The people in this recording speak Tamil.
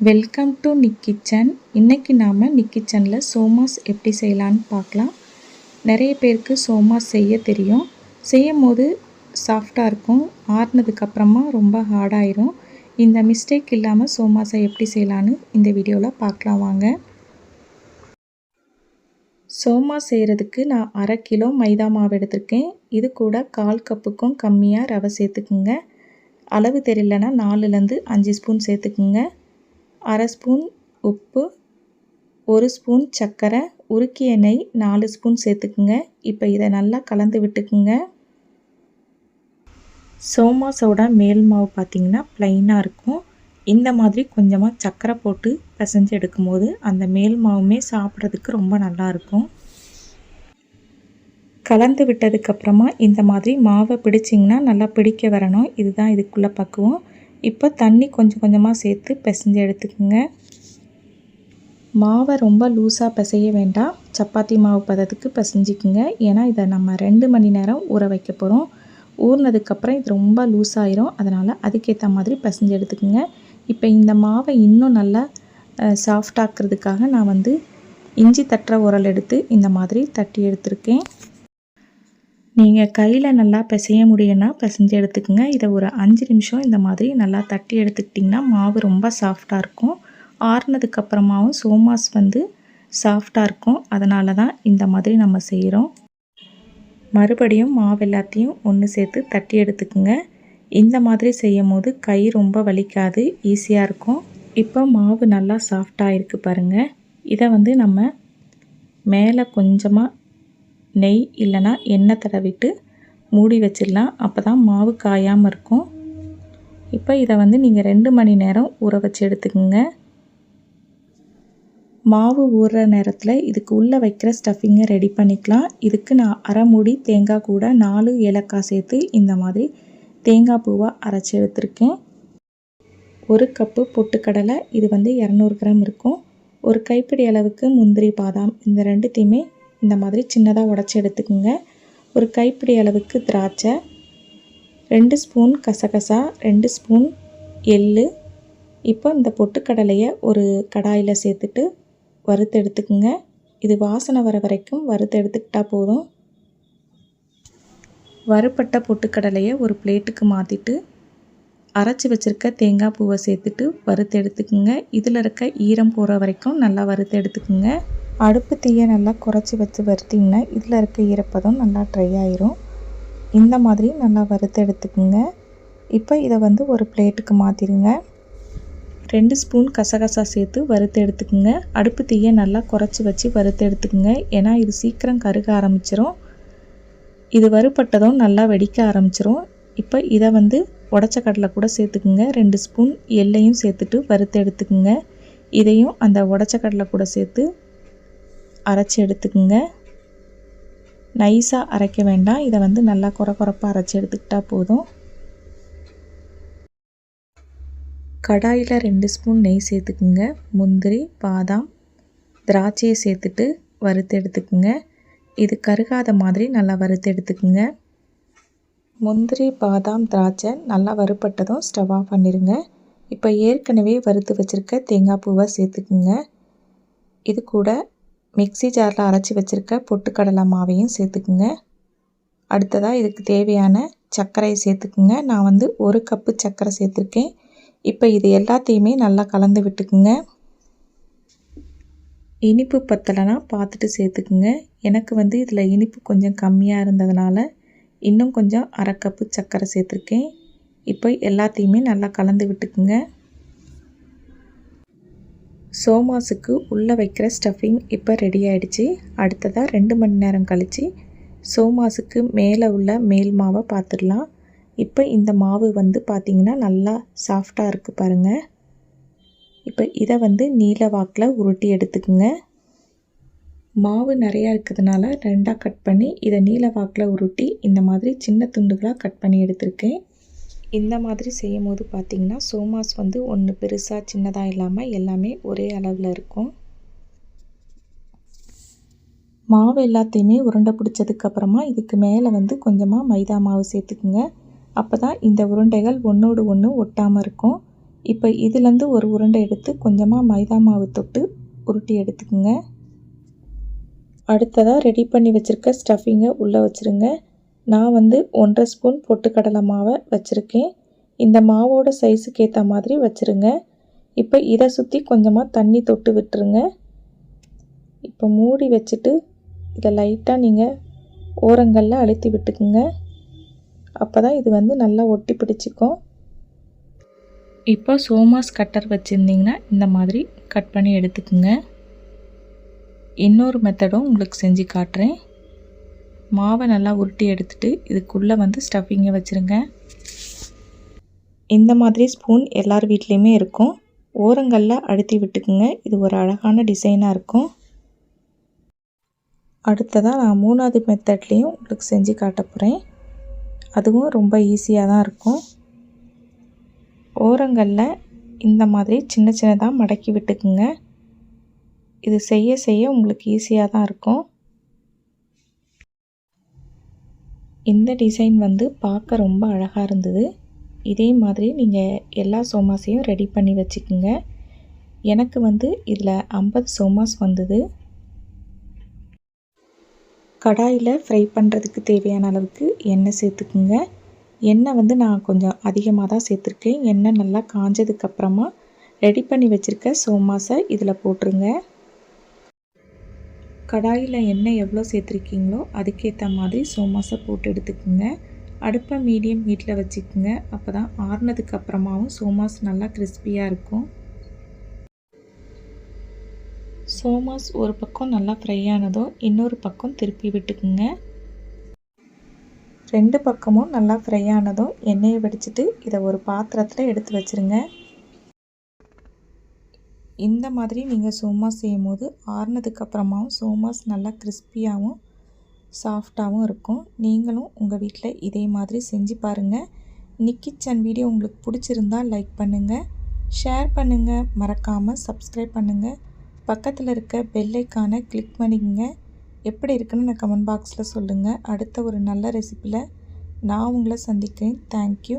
வெல்கம் டு நிக் கிச்சன் இன்றைக்கி நாம் நிக் கிச்சனில் சோமாஸ் எப்படி செய்யலான்னு பார்க்கலாம். நிறைய பேருக்கு சோமாஸ் செய்ய தெரியும். செய்யும் போது சாஃப்டாக இருக்கும். ஆறுனதுக்கப்புறமா ரொம்ப ஹார்டாயிரும் இந்த மிஸ்டேக் இல்லாமல் சோமாஸை எப்படி செய்யலான்னு இந்த வீடியோவில் பார்க்கலாம் வாங்க. சோமா செய்கிறதுக்கு நான் அரை கிலோ மைதா மாவு எடுத்திருக்கேன். இது கூட கால் கப்புக்கும் கம்மியாக ரவை சேர்த்துக்குங்க. அளவு தெரியலனா நாலுலேருந்து அஞ்சு ஸ்பூன் சேர்த்துக்குங்க. அரை ஸ்பூன் உப்பு ஒரு ஸ்பூன் சர்க்கரை உருக்கிய எண்ணெய் நாலு ஸ்பூன் சேர்த்துக்குங்க. இப்போ இதை நல்லா கலந்து விட்டுக்குங்க. சோமா சோடா மேல் மாவு பார்த்திங்கன்னா ப்ளைனாக இருக்கும். இந்த மாதிரி கொஞ்சமாக சர்க்கரை போட்டு பிசைஞ்சு எடுக்கும்போது அந்த மேல் மாவுமே சாப்பிட்றதுக்கு ரொம்ப நல்லாயிருக்கும் கலந்து விட்டதுக்கப்புறமா இந்த மாதிரி மாவை பிடிச்சிங்கன்னா நல்லா பிடிக்க வரணும். இதுதான் இதுக்குள்ளே பக்குவம். இப்போ தண்ணி கொஞ்சம் கொஞ்சமாக சேர்த்து பிசைஞ்சு எடுத்துக்கோங்க. மாவை ரொம்ப லூஸாக பிசைய வேண்டாம். சப்பாத்தி மாவு பதத்துக்கு பிசைஞ்சிக்குங்க. ஏன்னா இதை நம்ம ரெண்டு மணி நேரம் ஊற வைக்க போகிறோம் ஊறினதுக்கப்புறம் இது ரொம்ப லூஸ் ஆயிரும் அதனால் அதுக்கேற்ற மாதிரி பிசைஞ்சு எடுத்துக்கோங்க. இப்போ இந்த மாவை இன்னும் நல்லா சாஃப்டாக்கிறதுக்காக நான் வந்து இஞ்சி தட்டுற உரல் எடுத்து இந்த மாதிரி தட்டி எடுத்திருக்கேன். நீங்கள் கையில் நல்லா பிசைய முடியும்னா பிசைஞ்சு எடுத்துக்கோங்க. இதை ஒரு அஞ்சு நிமிஷம் இந்த மாதிரி நல்லா தட்டி எடுத்துக்கிட்டிங்கன்னா மாவு ரொம்ப சாஃப்டாக இருக்கும். ஆறுனதுக்கப்புறமாவும் சோமாஸ் வந்து சாஃப்டாக இருக்கும். அதனால தான் இந்த மாதிரி நம்ம செய்கிறோம் மறுபடியும் மாவு எல்லாத்தையும் ஒன்று சேர்த்து தட்டி எடுத்துக்கோங்க. இந்த மாதிரி செய்யும் போது கை ரொம்ப வலிக்காது ஈஸியாக இருக்கும். இப்போ மாவு நல்லா சாஃப்டாக இருக்குது பாருங்கள் இதை வந்து நம்ம மேலே கொஞ்சமாக நெய் இல்லைனா எண்ணெய் தடவிட்டு மூடி வச்சிடலாம். அப்போ தான் மாவு காயாமல் இருக்கும். இப்போ இதை வந்து நீங்கள் ரெண்டு மணி நேரம் ஊற வச்சு எடுத்துக்கோங்க. மாவு ஊறுற நேரத்தில் இதுக்கு உள்ளே வைக்கிற ஸ்டஃபிங்கை ரெடி பண்ணிக்கலாம். இதுக்கு நான் அரை மூடி தேங்காய் கூட நாலு ஏலக்காய் சேர்த்து இந்த மாதிரி தேங்காய் பூவாக அரைச்சி எடுத்திருக்கேன். ஒரு கப்பு பொட்டுக்கடலை இது வந்து இரநூறு கிராம் இருக்கும். ஒரு கைப்பிடி அளவுக்கு முந்திரி பாதாம் இந்த ரெண்டுத்தையுமே இந்த மாதிரி சின்னதாக உடச்சி எடுத்துக்கோங்க. ஒரு கைப்பிடி அளவுக்கு திராட்சை ரெண்டு ஸ்பூன் கசகசா ரெண்டு ஸ்பூன் எள் இப்போ இந்த பொட்டுக்கடலையை ஒரு கடாயில் சேர்த்துட்டு வறுத்து எடுத்துக்குங்க. இது வாசனை வர வரைக்கும் வறுத்து எடுத்துக்கிட்டால் போதும். வறுப்பட்ட பொட்டுக்கடலையை ஒரு பிளேட்டுக்கு மாற்றிட்டு அரைச்சி வச்சுருக்க தேங்காய் பூவை சேர்த்துட்டு வறுத்து எடுத்துக்குங்க. இதில் இருக்க ஈரம் போகிற வரைக்கும் நல்லா வறுத்து எடுத்துக்குங்க. அடுப்பு தீயை நல்லா குறைச்சி வச்சு வறுத்திங்கன்னா இதில் இருக்க ஈரப்பதம் நல்லா ட்ரை ஆயிரும். இந்த மாதிரி நல்லா வறுத்து எடுத்துக்கோங்க. இப்போ இதை வந்து ஒரு பிளேட்டுக்கு மாற்றிடுங்க ரெண்டு ஸ்பூன் கசகசா சேர்த்து வறுத்து எடுத்துக்கோங்க. அடுப்பு தீயை நல்லா குறைச்சி வச்சு வறுத்து எடுத்துக்கோங்க. ஏன்னா இது சீக்கிரம் கருக ஆரம்பிச்சிரும். இது வறுப்பட்டதும் நல்லா வெடிக்க ஆரம்பிச்சிரும். இப்போ இதை வந்து உடச்ச கடலை கூட சேர்த்துக்குங்க. ரெண்டு ஸ்பூன் எல்லையும் சேர்த்துட்டு வறுத்து எடுத்துக்குங்க. இதையும் அந்த உடச்ச கடலை கூட சேர்த்து அரைச்சி எடுத்துக்கோங்க. நைஸாக அரைக்க வேண்டாம். இதை வந்து நல்லா குறை குறைப்பாக அரைச்சி எடுத்துக்கிட்டால் போதும். கடாயில் ரெண்டு ஸ்பூன் நெய் சேர்த்துக்குங்க. முந்திரி பாதாம் திராட்சையை சேர்த்துட்டு வறுத்து எடுத்துக்குங்க. இது கருகாத மாதிரி நல்லா வறுத்து எடுத்துக்குங்க. முந்திரி பாதாம் திராட்சை நல்லா வறுப்பட்டதும் ஸ்டவ் ஆஃப் பண்ணிடுங்க இப்போ ஏற்கனவே வறுத்து வச்சுருக்க தேங்காய் பூவை சேர்த்துக்குங்க. இது கூட மிக்சி ஜாரில் அரைச்சி வச்சுருக்க பொட்டுக்கடலை மாவையும் சேர்த்துக்குங்க. அடுத்ததாக இதுக்கு தேவையான சர்க்கரையை சேர்த்துக்குங்க. நான் வந்து ஒரு கப்பு சர்க்கரை சேர்த்துருக்கேன். இப்போ இது எல்லாத்தையுமே நல்லா கலந்து விட்டுக்குங்க. இனிப்பு பத்தலைனா பார்த்துட்டு சேர்த்துக்குங்க. எனக்கு வந்து இதில் இனிப்பு கொஞ்சம் கம்மியாக இருந்ததுனால இன்னும் கொஞ்சம் அரை கப்பு சர்க்கரை சேர்த்துருக்கேன். இப்போ எல்லாத்தையுமே நல்லா கலந்து விட்டுக்குங்க. சோமாஸுக்கு உள்ளே வைக்கிற ஸ்டஃபிங் இப்போ ரெடி ஆகிடுச்சு அடுத்ததாக ரெண்டு மணி நேரம் கழித்து சோமாஸுக்கு மேலே உள்ள மேல் மாவை பார்த்துடலாம் இப்போ இந்த மாவு வந்து பார்த்திங்கன்னா நல்லா சாஃப்டாக இருக்குது பாருங்கள் இப்போ இதை வந்து நீல வாக்கில் உருட்டி எடுத்துக்குங்க. மாவு நிறையா இருக்கிறதுனால ரெண்டாக கட் பண்ணி இதை நீல வாக்கில் உருட்டி இந்த மாதிரி சின்ன துண்டுகளாக கட் பண்ணி எடுத்திருக்கேன். இந்த மாதிரி செய்யும் போது பார்த்திங்கன்னா சோமாஸ் வந்து ஒன்று பெருசாக சின்னதாக இல்லாமல் எல்லாமே ஒரே அளவில் இருக்கும். மாவு எல்லாத்தையுமே உருண்டை பிடிச்சதுக்கப்புறமா இதுக்கு மேலே வந்து கொஞ்சமாக மைதா மாவு சேர்த்துக்குங்க. அப்போ தான் இந்த உருண்டைகள் ஒன்றோடு ஒன்று ஒட்டாமல் இருக்கும். இப்போ இதுலேருந்து ஒரு உருண்டை எடுத்து கொஞ்சமாக மைதா மாவு தொட்டு உருட்டி எடுத்துக்குங்க. அடுத்ததாக ரெடி பண்ணி வச்சுருக்க ஸ்டஃபிங்கை உள்ளே வச்சுருங்க. நான் வந்து ஒன்றரை ஸ்பூன் பொட்டுக்கடலை மாவை வச்சுருக்கேன். இந்த மாவோட சைஸுக்கு ஏற்ற மாதிரி வச்சுருங்க. இப்போ இதை சுற்றி கொஞ்சமாக தண்ணி தொட்டு விட்டுருங்க. இப்போ மூடி வச்சுட்டு இதை லைட்டாக நீங்கள் ஓரங்களில் அழுத்தி விட்டுக்குங்க. அப்போ தான் இது வந்து நல்லா ஒட்டி பிடிச்சிக்கும். இப்போ சோமாஸ் கட்டர் வச்சுருந்திங்கன்னா இந்த மாதிரி கட் பண்ணி எடுத்துக்குங்க. இன்னொரு மெத்தடும் உங்களுக்கு செஞ்சு காட்டுறேன். மாவை நல்லா உருட்டி எடுத்துகிட்டு இதுக்குள்ளே வந்து ஸ்டஃபிங்கை வச்சுருங்க. இந்த மாதிரி ஸ்பூன் எல்லார் வீட்லேயுமே இருக்கும். ஓரங்களில் அழுத்தி விட்டுக்குங்க. இது ஒரு அழகான டிசைனாக இருக்கும். அடுத்ததாக நான் மூணாவது மெத்தட்லேயும் உங்களுக்கு செஞ்சு காட்ட போகிறேன் அதுவும் ரொம்ப ஈஸியாக தான் இருக்கும். ஓரங்களில் இந்த மாதிரி சின்ன சின்னதாக மடக்கி விட்டுக்குங்க. இது செய்ய செய்ய உங்களுக்கு ஈஸியாக தான் இருக்கும். இந்த டிசைன் வந்து பார்க்க ரொம்ப அழகாக இருந்தது. இதே மாதிரி நீங்கள் எல்லா சோமாஸையும் ரெடி பண்ணி வச்சுக்கோங்க. எனக்கு வந்து இதில் ஐம்பது சோமாஸ் வந்தது. கடாயில் ஃப்ரை பண்ணுறதுக்கு தேவையான அளவுக்கு எண்ணெய் சேர்த்துக்குங்க. எண்ணெய் வந்து நான் கொஞ்சம் அதிகமாக தான் சேர்த்துருக்கேன். எண்ணெய் நல்லா காஞ்சதுக்கப்புறமா ரெடி பண்ணி வச்சுருக்க சோமாஸை இதில் போட்டுருங்க. கடாயில் எண்ணெய் எவ்வளோ சேர்த்துருக்கீங்களோ அதுக்கேற்ற மாதிரி சோமாஸை போட்டு எடுத்துக்கோங்க. அடுப்பை மீடியம் ஹீட்டில் வச்சுக்கோங்க. அப்போ தான் ஆறுனதுக்கு அப்புறமாவும் சோமாஸ் நல்லா கிறிஸ்பியாக இருக்கும். சோமாஸ் ஒரு பக்கம் நல்லா ஃப்ரை ஆனதும் இன்னொரு பக்கம் திருப்பி விட்டுக்குங்க. ரெண்டு பக்கமும் நல்லா ஃப்ரை ஆனதும் எண்ணெயை வடிச்சிட்டு இதை ஒரு பாத்திரத்தில் எடுத்து வச்சுருங்க. இந்த மாதிரி நீங்கள் சோமாஸ் செய்யும் போது ஆறுனதுக்கப்புறமாவும் சோமாஸ் நல்லா கிறிஸ்பியாகவும் சாஃப்டாகவும் இருக்கும். நீங்களும் உங்கள் வீட்டில் இதே மாதிரி செஞ்சு பாருங்கள் நிக்கிச்சன் வீடியோ உங்களுக்கு பிடிச்சிருந்தா லைக் பண்ணுங்கள் ஷேர் பண்ணுங்கள் மறக்காமல் சப்ஸ்கிரைப் பண்ணுங்கள் பக்கத்தில் இருக்க பெல்லைக்கான கிளிக் பண்ணிக்கங்க. எப்படி இருக்குன்னு நான் கமெண்ட் பாக்ஸில் சொல்லுங்கள் அடுத்த ஒரு நல்ல ரெசிப்பியில் நான் உங்களை சந்திக்கிறேன். தேங்க்யூ